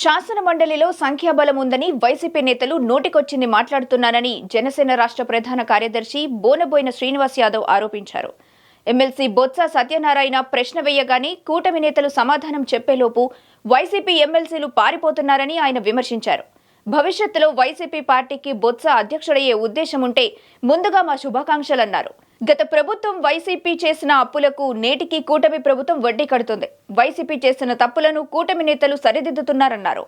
శాసన మండలిలో సంఖ్యాబలం ఉందని వైసీపీ నేతలు నోటికొచ్చింది మాట్లాడుతున్నారని జనసేన రాష్ట్ర ప్రధాన కార్యదర్శి బోనబోయిన శ్రీనివాస్ యాదవ్ ఆరోపించారు. ఎమ్మెల్సీ బొత్స సత్యనారాయణ ప్రశ్న వేయగానే కూటమి నేతలు సమాధానం చెప్పేలోపు వైసీపీ ఎమ్మెల్సీలు పారిపోతున్నారని ఆయన విమర్శించారు. భవిష్యత్తులో వైసీపీ పార్టీకి బొత్స అధ్యక్షుడయ్యే ఉద్దేశం ఉంటే ముందుగా మా శుభాకాంక్షలన్నారు. గత ప్రభుత్వం వైసీపీ చేసిన అప్పులకు నేటికి కూటమి ప్రభుత్వం వడ్డీ కడుతుంది. వైసీపీ చేసిన తప్పులను కూటమి నేతలు సరిదిద్దుతున్నారన్నారు.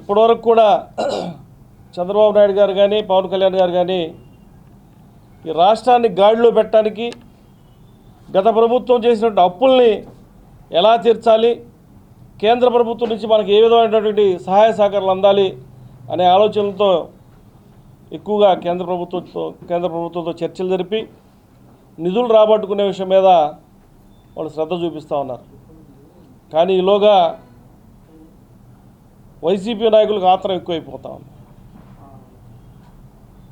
ఇప్పటివరకు కూడా చంద్రబాబు నాయుడు గారు కానీ పవన్ కళ్యాణ్ గారు కానీ ఈ రాష్ట్రాన్ని గాడిలో పెట్టడానికి గత ప్రభుత్వం చేసినటువంటి అప్పుల్ని ఎలా తీర్చాలి కేంద్ర ప్రభుత్వం నుంచి మనకి ఏ విధమైనటువంటి సహాయ సహకారాలు అందాలి అనే ఆలోచనలతో ఎక్కువగా కేంద్ర ప్రభుత్వంతో కేంద్ర ప్రభుత్వంతో చర్చలు జరిపి నిధులు రాబట్టుకునే విషయం మీద వాళ్ళు శ్రద్ధ చూపిస్తూ ఉన్నారు. కానీ ఈలోగా వైసీపీ నాయకులకు ఆత్రం ఎక్కువైపోతా ఉంది.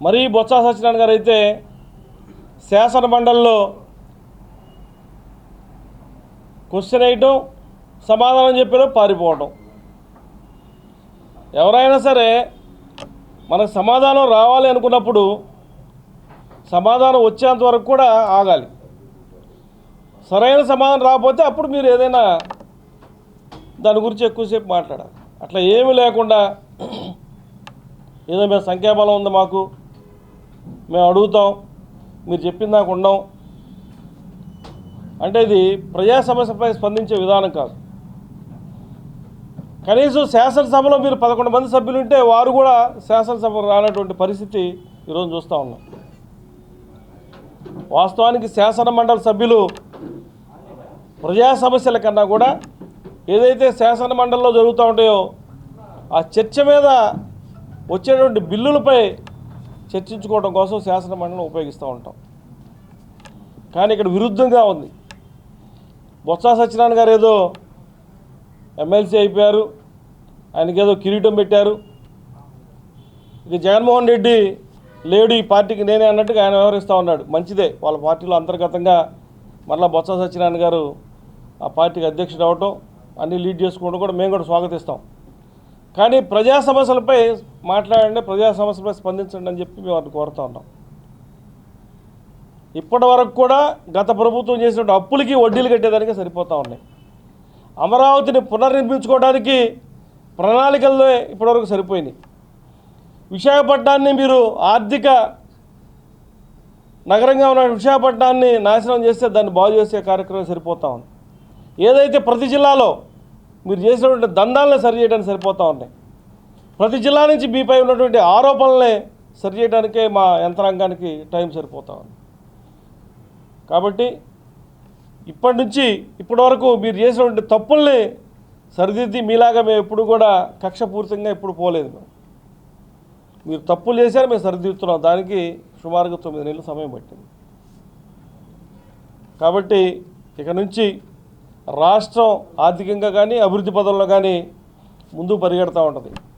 మరీ బొత్స సత్యనారాయణ గారు అయితే శాసన మండలిలో క్వశ్చన్ వేయటం సమాధానం చెప్పేలో పారిపోవటం. ఎవరైనా సరే మనకు సమాధానం రావాలి అనుకున్నప్పుడు సమాధానం వచ్చేంత వరకు కూడా ఆగాలి. సరైన సమాధానం రాకపోతే అప్పుడు మీరు ఏదైనా దాని గురించి ఎక్కువసేపు మాట్లాడాలి. అట్లా ఏమీ లేకుండా ఏదో మేము సంఖ్యాబలం ఉంది మాకు మేము అడుగుతాం మీరు చెప్పిన దాకా ఉండం. అంటే ఇది ప్రజా సమస్యపై స్పందించే విధానం కాదు. కనీసం శాసనసభలో మీరు పదకొండు మంది సభ్యులు ఉంటే వారు కూడా శాసనసభకు రానటువంటి పరిస్థితి ఈరోజు చూస్తూ ఉన్నాం. వాస్తవానికి శాసనమండలి సభ్యులు ప్రజా సమస్యల కన్నా కూడా ఏదైతే శాసనమండలిలో జరుగుతూ ఉంటాయో ఆ చర్చ మీద వచ్చేటువంటి బిల్లులపై చర్చించుకోవడం కోసం శాసనమండలిని ఉపయోగిస్తూ ఉంటాం. కానీ ఇక్కడ విరుద్ధంగా ఉంది. బొత్స సత్యనారాయణ గారు ఏదో ఎమ్మెల్సీ అయిపోయారు. ఆయనకి ఏదో కిరీటం పెట్టారు. ఇక జగన్మోహన్ రెడ్డి లేడు ఈ పార్టీకి నేనే అన్నట్టుగా ఆయన వ్యవహరిస్తూ ఉన్నాడు. మంచిదే. వాళ్ళ పార్టీలో అంతర్గతంగా మళ్ళీ బొత్స సత్యనారాయణ గారు ఆ పార్టీకి అధ్యక్షుడు అవటం అన్నీ లీడ్ చేసుకోవడం కూడా మేము కూడా స్వాగతిస్తాం. కానీ ప్రజా సమస్యలపై మాట్లాడండి ప్రజా సమస్యలపై స్పందించండి అని చెప్పి మేము వారిని కోరుతా ఉన్నాం. ఇప్పటి వరకు కూడా గత ప్రభుత్వం చేసిన అప్పులకి వడ్డీలు కట్టేదానికి సరిపోతూ ఉన్నాయి. అమరావతిని పునర్నిర్మించుకోవడానికి ప్రణాళికల్లో ఇప్పటివరకు సరిపోయినాయి. విశాఖపట్నాన్ని మీరు ఆర్థిక నగరంగా ఉన్న విశాఖపట్నాన్ని నాశనం చేస్తే దాన్ని బాగు చేసే కార్యక్రమం సరిపోతా ఉంది. ఏదైతే ప్రతి జిల్లాలో మీరు చేసినటువంటి దందాలను సరిచేయడానికి సరిపోతూ ఉన్నాయి. ప్రతి జిల్లా నుంచి మీపై ఉన్నటువంటి ఆరోపణలే సరి చేయడానికే మా యంత్రాంగానికి టైం సరిపోతా ఉంది. కాబట్టి ఇప్పటి నుంచి ఇప్పటి వరకు మీరు చేసినటువంటి తప్పుల్ని సరిదిద్ది మీలాగా మేము ఎప్పుడు కూడా కక్షపూరితంగా ఎప్పుడు పోలేదు. మేము మీరు తప్పులు చేశారు మేము సరిదిద్దుతున్నాం. దానికి సుమారుగా తొమ్మిది నెలలు సమయం పట్టింది. కాబట్టి ఇక నుంచి రాష్ట్రం ఆర్థికంగా కానీ అభివృద్ధి పదంలో కానీ ముందు పరిగెడతా ఉంటుంది.